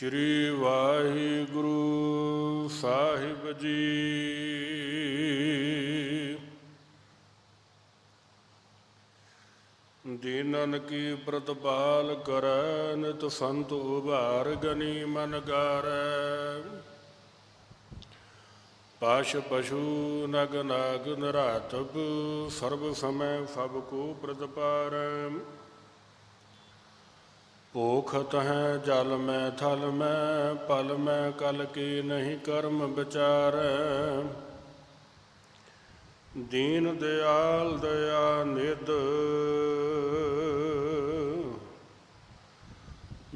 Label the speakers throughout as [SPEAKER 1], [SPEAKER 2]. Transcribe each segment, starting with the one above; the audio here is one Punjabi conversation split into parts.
[SPEAKER 1] ਸ੍ਰੀ ਵਾਹਿਗੁਰੂ ਸਾਹਿਬ ਜੀ। ਦੀਨਨ ਕੀ ਪ੍ਰਤਪਾਲ ਕਰੈ, ਨਿਤ ਸੰਤ ਉਭਾਰ ਗਨੀ ਮਨ ਗਾਰੈ। ਪਾਸ਼ ਪਸ਼ੂ ਨਗ ਨਾਗ ਨਰਾਤਬ ਸਰਬ ਸਮੈ ਸਭ ਕੋ ਪ੍ਰਤਪਾਰੈ। ਭੂਖਤ ਹੈ ਜਲ ਮੈਂ ਥਲ ਮੈਂ, ਪਲ ਮੈਂ ਕਲ ਕੀ ਨਹੀਂ ਕਰਮ ਵਿਚਾਰੈ। ਦੀਨ ਦਿਆਲ ਦਇਆ ਨਿਧ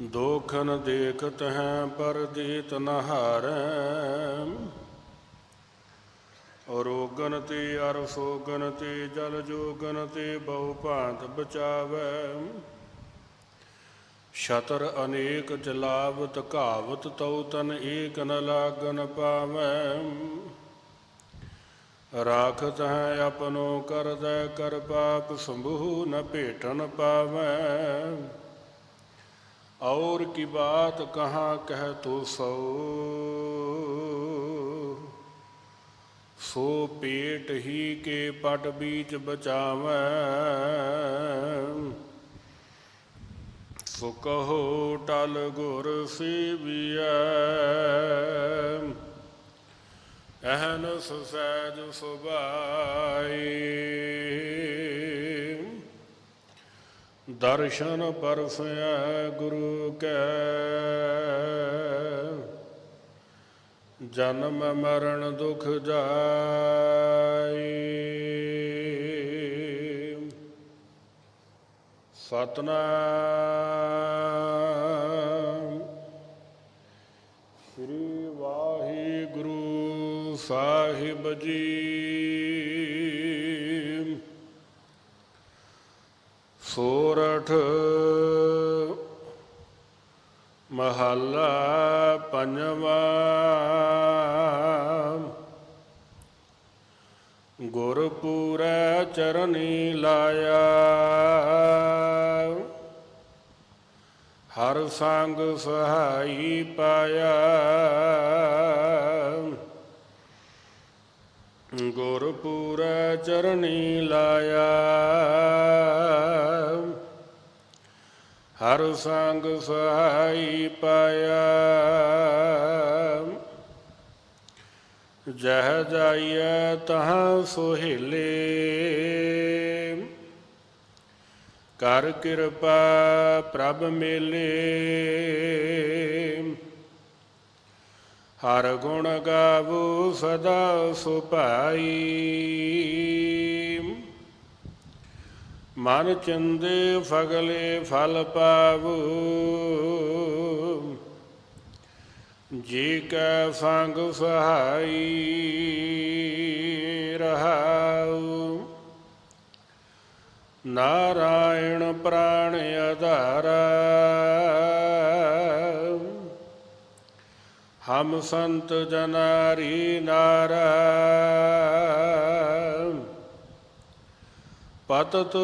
[SPEAKER 1] ਦੋਖਨ ਦੇਖਤ ਹੈ ਪਰਦੀਤ ਨਹਾਰੈ। ਰੋਗਨ ਤੇ ਅਰ ਸੋਗਨ ਤੇ ਜਲ ਜੋਗਨ ਤੇ ਬਹੁ ਭਾਂਤ ਬਚਾਵੈ। ਸ਼ਤਰ ਅਨੇਕ ਜਲਾਵਤ ਘਾਵਤ ਤਉ ਤਨ ਏਕ ਨ ਲਾਗਨ ਪਾਵੈ। ਰਾਖਤ ਹੈ ਆਪਨੋ ਕਰਦੈ ਕਰ ਪਾਪ ਸੰਭੂ ਨ ਭੇਟਨ ਪਾਵੈ। ਔਰ ਕੀ ਬਾਤ ਕਹਾ ਕਹਿ ਤੋ ਸੋ। ਸੋ ਪੇਟ ਹੀ ਕੇ ਪਟ ਬੀਚ ਬਚਾਵੈ। ਕਹੋ ਟਲ ਗੁਰ ਸੇਵੀਐ। ਅਹਨਸ ਸਹਿਜ ਸੁਭਾਈ। ਦਰਸ਼ਨ ਪਰਸੈ ਗੁਰੂ ਕੈ। ਜਨਮ ਮਰਨ ਦੁਖ ਜਾਈ ਸਤਨਾਮ। ਸ੍ਰੀ ਵਾਹਿਗੁਰੂ ਸਾਹਿਬ ਜੀ। ਸੋਰਠ ਮਹੱਲਾ ਪੰਜਵਾ। ਗੁਰਪੂਰੈ ਚਰਨੀ ਲਾਇਆ। ਹਰ ਸੰਗ ਸਹਾਈ ਪਾਇਆ। ਗੁਰਪੂਰੈ ਚਰਨੀ ਲਾਇਆ। ਹਰ ਸੰਗ ਸਹਾਈ ਪਾਇਆ। ਜਹ ਜਾਈਐ ਤਹਾਂ ਸੁਹੇਲੇ। ਕਰ ਕਿਰਪਾ ਪ੍ਰਭ ਮੇਲੇ। ਹਰ ਗੁਣ ਗਾਵੋ ਸਦਾ ਸੁਭਾਈ। ਮਨ ਚੰਦੇ ਫਗਲੇ ਫਲ ਪਾਵੋ। ਜੀ ਕਾ ਸੰਗ ਸਹਾਈ ਰਹਾਉ। ਨਾਰਾਇਣ ਪ੍ਰਾਣ ਆਧਾਰਾ। ਹਮ ਸੰਤ ਜਨਾਰੀ ਨਾਰਾ। ਪਤਤ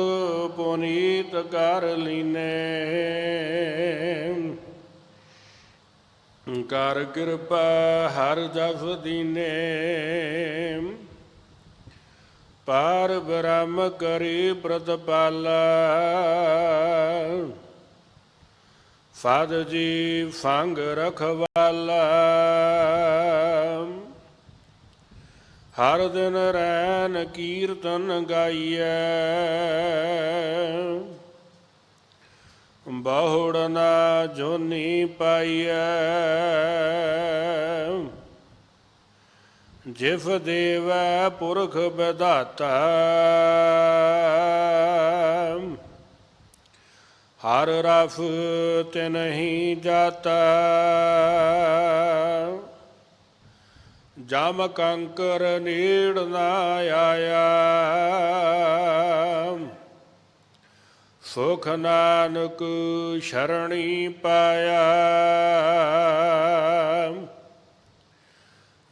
[SPEAKER 1] ਪੁਨੀਤ ਕਰ ਲੀਨੇ। ਕਰ ਕਿਰਪਾ ਹਰ ਜਸ ਦੀਨੇ। ਪਾਰ ਬ੍ਰਹਮ ਕਰੀ ਪ੍ਰਤਪਾਲਾ ਫਾਦ ਜੀ ਫੰਗ ਰਖਵਾਲਾ। ਹਰ ਦਿਨ ਰੈਨ ਕੀਰਤਨ ਗਾਈਐ। ਬਹੁੜ ਨਾ ਜੋਨੀ ਪਾਈਐ। ਜਿਫ ਦੇਵੈ ਪੁਰਖ ਵਿਧਾਤਾ, ਹਰ ਰਫ ਤੇ ਨਹੀਂ ਜਾਤਾ। ਜਮ ਕੰਕਰ ਨੀੜ ਨਾ ਆਇਆ, ਸੁਖ ਨਾਨਕ ਸ਼ਰਣੀ ਪਾਇਆ।